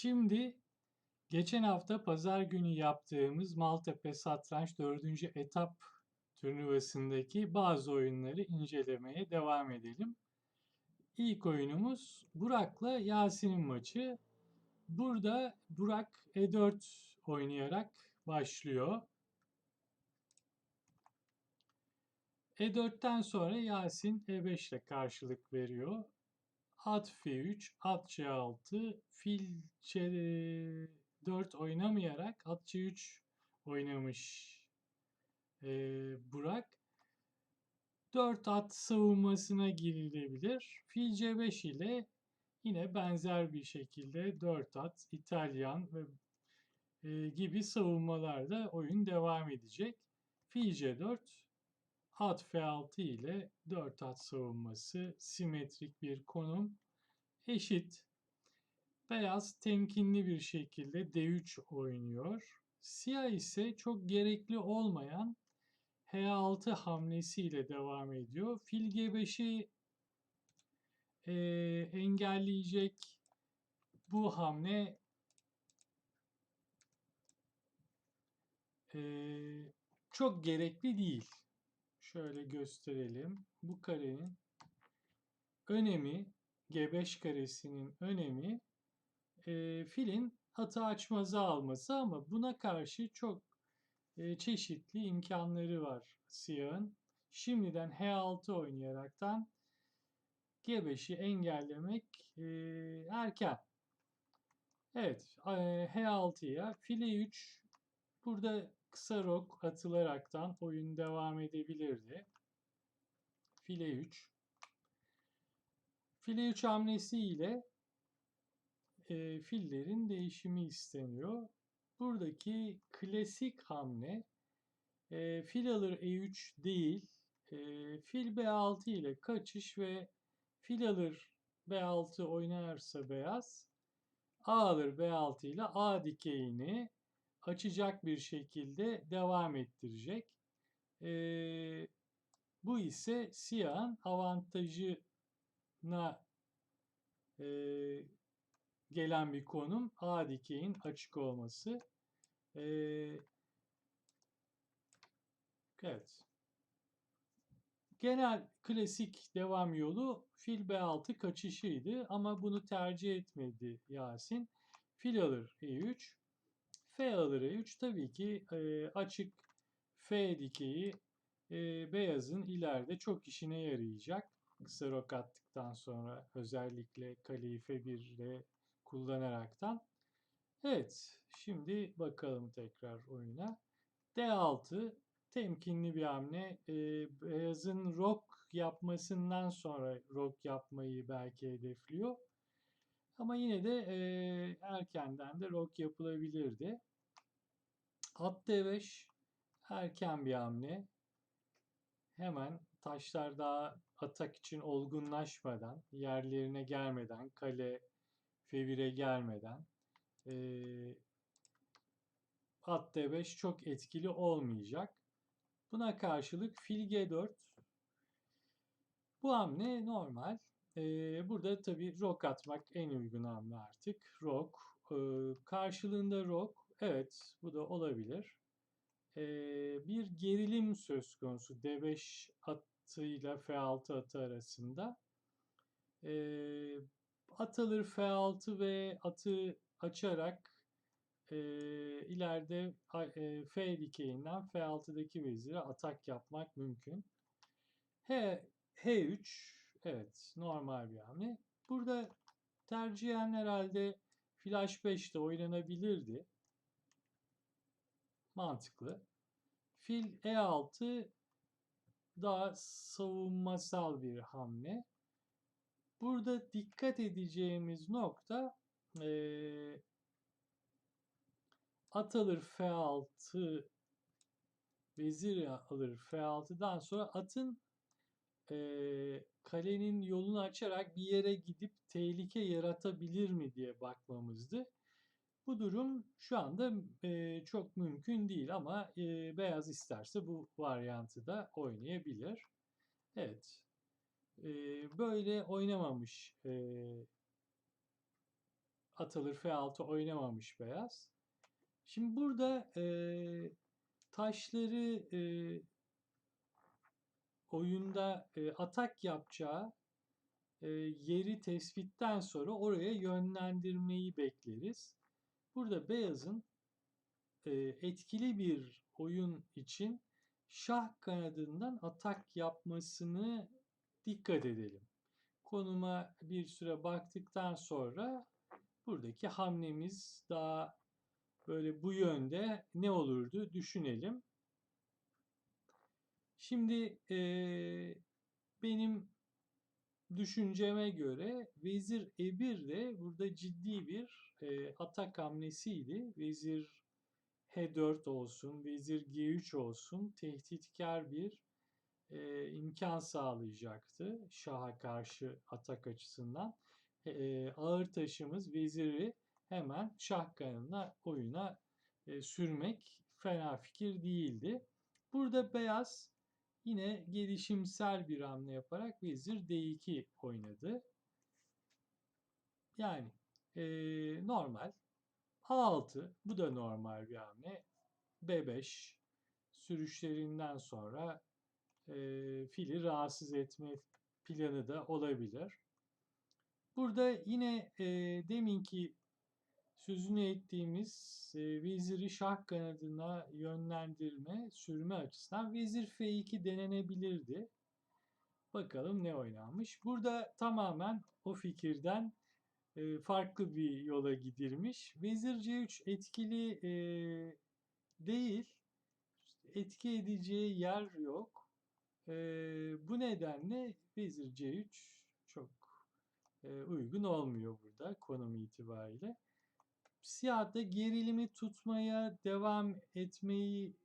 Şimdi geçen hafta pazar günü yaptığımız Maltepe Satranç 4. etap turnuvasındaki bazı oyunları incelemeye devam edelim. İlk oyunumuz Burak'la Yasin'in maçı. Burada Burak E4 oynayarak başlıyor. E4'ten sonra Yasin E5 ile karşılık veriyor. At F3, at C6, fil C4 oynamayarak at C3 oynamış e, Burak. 4 at savunmasına girilebilir. Fil C5 ile yine benzer bir şekilde 4 at İtalyan ve e, gibi savunmalarda oyun devam edecek. Fil C4 at F6 ile 4 at savunması simetrik bir konum eşit. Beyaz temkinli bir şekilde D3 oynuyor. Siyah ise çok gerekli olmayan H6 hamlesiyle devam ediyor. Fil G5'i e, engelleyecek bu hamle e, çok gerekli değil. Şöyle gösterelim. Bu karenin önemi, G5 karesinin önemi e, filin hata açmazı alması ama buna karşı çok e, çeşitli imkanları var siyahın. Şimdiden H6 oynayaraktan G5'i engellemek e, erken. Evet, e, H6'ya file 3 burada kısa rok atılaraktan oyun devam edebilirdi. File 3. File 3 hamlesi ile e, fillerin değişimi isteniyor. Buradaki klasik hamle e, fil alır E3 değil, e, fil B6 ile kaçış ve fil alır B6 oynarsa beyaz, A alır B6 ile A dikeyini açacak bir şekilde devam ettirecek. E, bu ise siyahın avantajına e, gelen bir konum A dikeyin açık olması. E, evet. Genel klasik devam yolu fil B6 kaçışıydı ama bunu tercih etmedi Yasin. Fil alır E3, F alır E3 tabii ki e, açık F dikeyi e, beyazın ileride çok işine yarayacak. Kısa rok attıktan sonra özellikle kaleyi F1 ile kullanaraktan. Evet, şimdi bakalım tekrar oyuna. D6 temkinli bir hamle. E, beyazın rok yapmasından sonra rok yapmayı belki hedefliyor. Ama yine de e, erkenden de rok yapılabilirdi. At D5 erken bir hamle. Hemen taşlar daha atak için olgunlaşmadan, yerlerine gelmeden, kale F1'e gelmeden e, at D5 çok etkili olmayacak. Buna karşılık fil G4 bu hamle normal. Burada tabii rok atmak en uygun hamle artık. Rok. Ee, karşılığında rok. Evet bu da olabilir. Ee, bir gerilim söz konusu D5 atıyla F6 atı arasında. Ee, at alır F6 ve atı açarak e, ileride e, F dikeyinden F6'daki vezire atak yapmak mümkün. H, H3 evet normal bir hamle. Burada tercihen herhalde flash 5'te oynanabilirdi. Mantıklı. Fil E6 daha savunmasal bir hamle. Burada dikkat edeceğimiz nokta e, at alır F6 vezir alır F6'dan sonra atın e, kalenin yolunu açarak bir yere gidip tehlike yaratabilir mi diye bakmamızdı. Bu durum şu anda e, çok mümkün değil ama e, beyaz isterse bu varyantı da oynayabilir. Evet. E, böyle oynamamış e, at alır F6 oynamamış beyaz. Şimdi burada e, taşları e, oyunda e, atak yapacağı e, yeri tespitten sonra oraya yönlendirmeyi bekleriz. Burada beyazın e, etkili bir oyun için şah kanadından atak yapmasını dikkat edelim. Konuma bir süre baktıktan sonra buradaki hamlemiz daha böyle bu yönde ne olurdu düşünelim. Şimdi e, benim düşünceme göre Vezir E1 de burada ciddi bir e, atak hamlesiydi. Vezir H4 olsun, Vezir G3 olsun tehditkar bir e, imkan sağlayacaktı Şah'a karşı atak açısından. E, ağır taşımız Veziri hemen Şah kanadına oyuna e, sürmek fena fikir değildi. Burada beyaz yine gelişimsel bir hamle yaparak Vezir D2 oynadı. Yani e, normal. A6 bu da normal bir hamle. B5 sürüşlerinden sonra e, fili rahatsız etme planı da olabilir. Burada yine e, deminki sözünü ettiğimiz e, veziri şah kanadına yönlendirme, sürme açısından vezir F2 denenebilirdi. Bakalım ne oynanmış. Burada tamamen o fikirden e, farklı bir yola gidilmiş. Vezir C3 etkili e, değil. Etki edeceği yer yok. E, bu nedenle Vezir C3 çok e, uygun olmuyor burada konum itibariyle. Siyah da gerilimi tutmaya devam etmeyi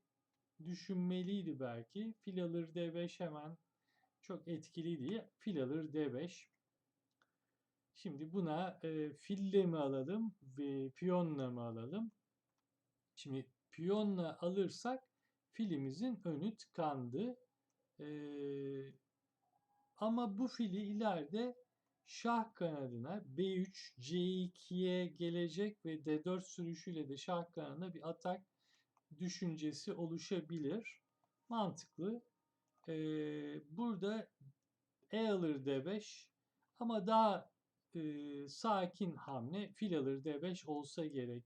düşünmeliydi belki. Fil alır D5 hemen çok etkili değil. Fil alır D5. Şimdi buna e, fille mi alalım ve piyonla mı alalım? Şimdi piyonla alırsak filimizin önü tıkandı. E, ama bu fili ileride şah kanadına B3, C2'ye gelecek ve D4 sürüşüyle de şah kanadına bir atak düşüncesi oluşabilir. Mantıklı. Ee, burada E alır D5 ama daha e, sakin hamle fil alır D5 olsa gerek.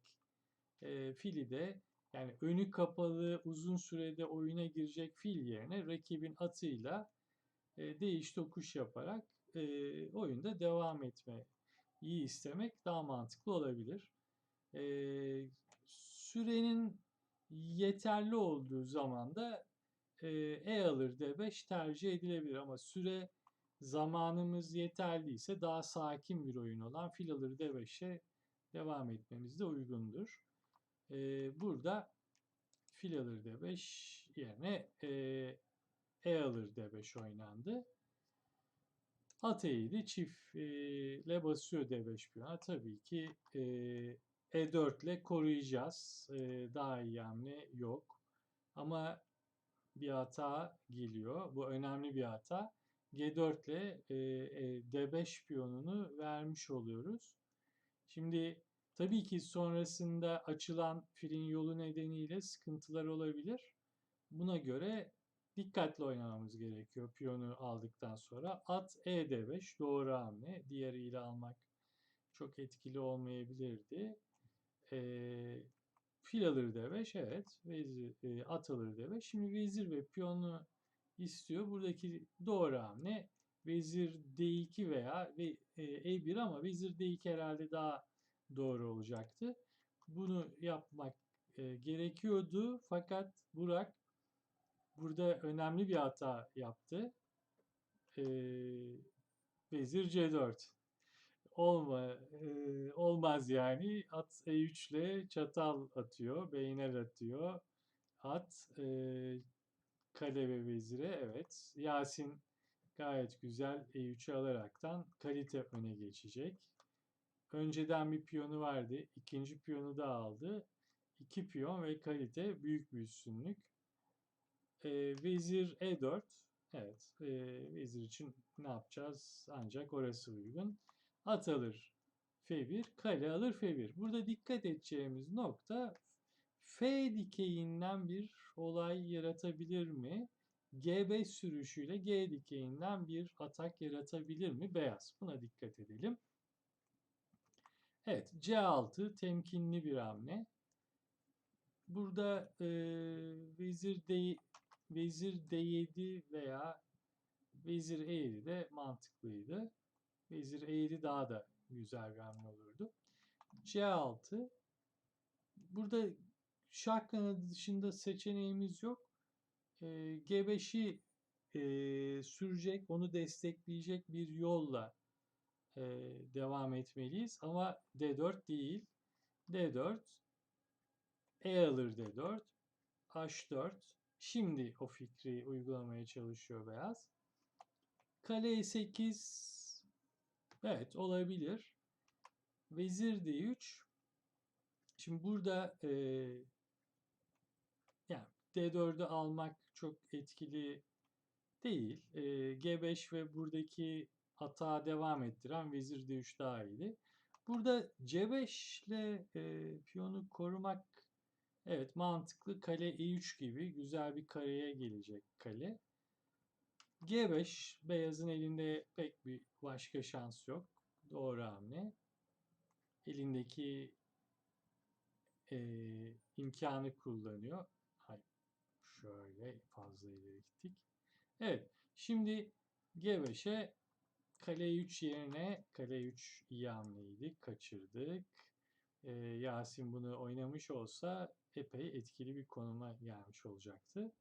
E, fili de yani önü kapalı uzun sürede oyuna girecek fil yerine rakibin atıyla e, değiş tokuş yaparak e, oyunda devam etme iyi istemek daha mantıklı olabilir. E, sürenin yeterli olduğu zaman da e, E alır D5 tercih edilebilir ama süre zamanımız yeterliyse daha sakin bir oyun olan fil alır D5'e devam etmemiz de uygundur. E, burada fil alır D5 yerine e, E alır D5 oynandı. At eğri çiftle basıyor D5 piyona. Tabii ki e, E4 ile koruyacağız. E, daha iyi hamle yok. Ama bir hata geliyor. Bu önemli bir hata. G4 ile e, e, D5 piyonunu vermiş oluyoruz. Şimdi tabii ki sonrasında açılan filin yolu nedeniyle sıkıntılar olabilir. Buna göre dikkatli oynamamız gerekiyor piyonu aldıktan sonra. At E5 doğru hamle. Diğeriyle almak çok etkili olmayabilirdi. E, fil alır D5 evet. Vezir, e, at alır D5. Şimdi vezir ve piyonu istiyor. Buradaki doğru hamle vezir D2 veya E1 ama vezir D2 herhalde daha doğru olacaktı. Bunu yapmak e, gerekiyordu fakat Burak burada önemli bir hata yaptı. Ee, vezir C4. Olma, e, olmaz yani. At E3 ile çatal atıyor, beyner atıyor. At e, kale ve vezire evet. Yasin gayet güzel E3'ü alaraktan kalite öne geçecek. Önceden bir piyonu vardı. ikinci piyonu da aldı. İki piyon ve kalite büyük bir üstünlük. E, vezir E4. Evet. E, vezir için ne yapacağız? Ancak orası uygun. At alır F1, kale alır F1. Burada dikkat edeceğimiz nokta F dikeyinden bir olay yaratabilir mi? G5 sürüşüyle G dikeyinden bir atak yaratabilir mi? Beyaz. Buna dikkat edelim. Evet, C6 temkinli bir hamle. Burada e, vezir D vezir D7 veya vezir E7 de mantıklıydı. Vezir E7 daha da güzel bir hamle olurdu. C6 burada şah kanadı dışında seçeneğimiz yok. E, G5'i e, sürecek, onu destekleyecek bir yolla e, devam etmeliyiz. Ama D4 değil. D4 E alır D4 H4 Şimdi o fikri uygulamaya çalışıyor beyaz. Kale E8 evet olabilir. Vezir D3 Şimdi burada e, yani D4'ü almak çok etkili değil. E, G5 ve buradaki hata devam ettiren vezir D3 daha iyiydi. Burada C5 ile e, piyonu korumak evet mantıklı. Kale E3 gibi güzel bir kareye gelecek kale. G5 beyazın elinde pek bir başka şans yok. Doğru hamle. Elindeki e, imkanı kullanıyor. Hayır, şöyle fazla ileri gittik. Evet, şimdi G5'e kale 3 yerine kale 3 iyi hamleydi. Kaçırdık. E, Yasin bunu oynamış olsa epey etkili bir konuma gelmiş olacaktı.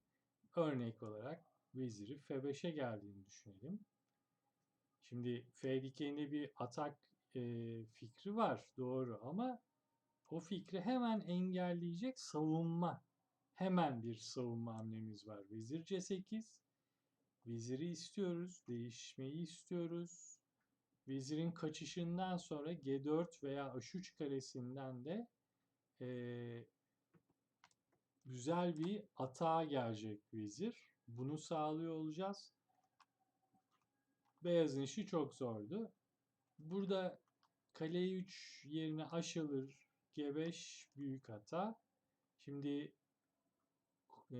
Örnek olarak veziri F5'e geldiğini düşünelim. Şimdi F dikeyinde bir atak e, fikri var doğru ama o fikri hemen engelleyecek savunma. Hemen bir savunma hamlemiz var. Vezir C8. Veziri istiyoruz. Değişmeyi istiyoruz. Vezirin kaçışından sonra G4 veya H3 karesinden de e, güzel bir atağa gelecek vezir. Bunu sağlıyor olacağız. Beyazın işi çok zordu. Burada kale 3 yerine H alır. G5 büyük hata. Şimdi e,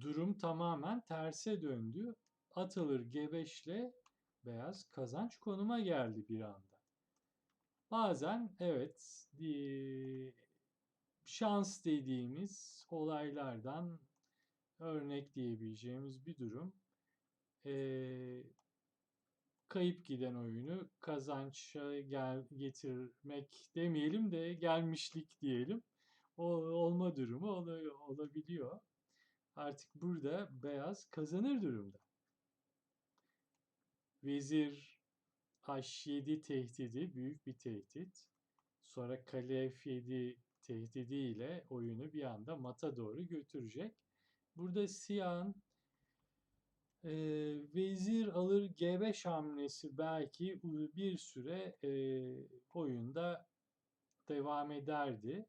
durum tamamen terse döndü. At alır G5 ile beyaz kazanç konuma geldi bir anda. Bazen evet şans dediğimiz olaylardan örnek diyebileceğimiz bir durum. Ee, kayıp giden oyunu kazança gel getirmek demeyelim de gelmişlik diyelim. O olma durumu ol, olabiliyor. Artık burada beyaz kazanır durumda. Vezir H7 tehdidi büyük bir tehdit. Sonra kale F7 tehdidiyle oyunu bir anda mata doğru götürecek. Burada siyahın e, vezir alır G5 hamlesi belki bir süre e, oyunda devam ederdi.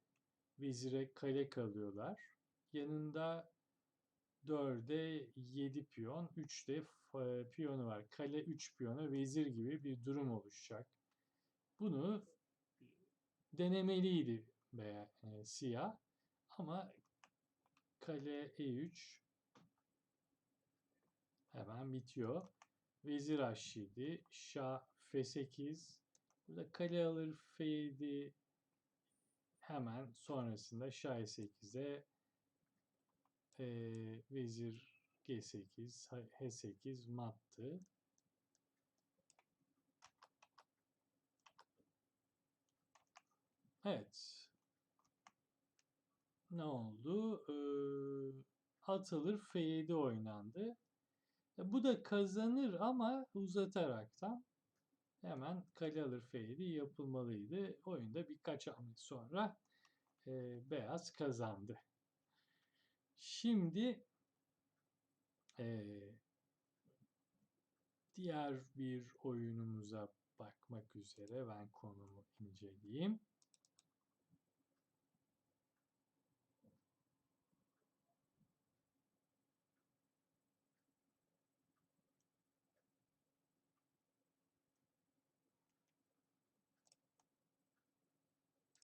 Vezire kale kalıyorlar. Yanında 4'e 7 piyon, 3'te piyonu var. Kale 3 piyona vezir gibi bir durum oluşacak. Bunu denemeliydi veya e, siyah ama kale E3 hemen bitiyor. Vezir H7, Şah F8. Burada kale alır F7 hemen sonrasında Şah E8'e e, Vezir G8, H8 mattı. Evet. Ne oldu? Ee, atılır F7 oynandı. E, bu da kazanır ama uzataraktan hemen kale alır F7 yapılmalıydı. Oyunda birkaç hamle sonra e, beyaz kazandı. Şimdi e, diğer bir oyunumuza bakmak üzere ben konumu inceleyeyim.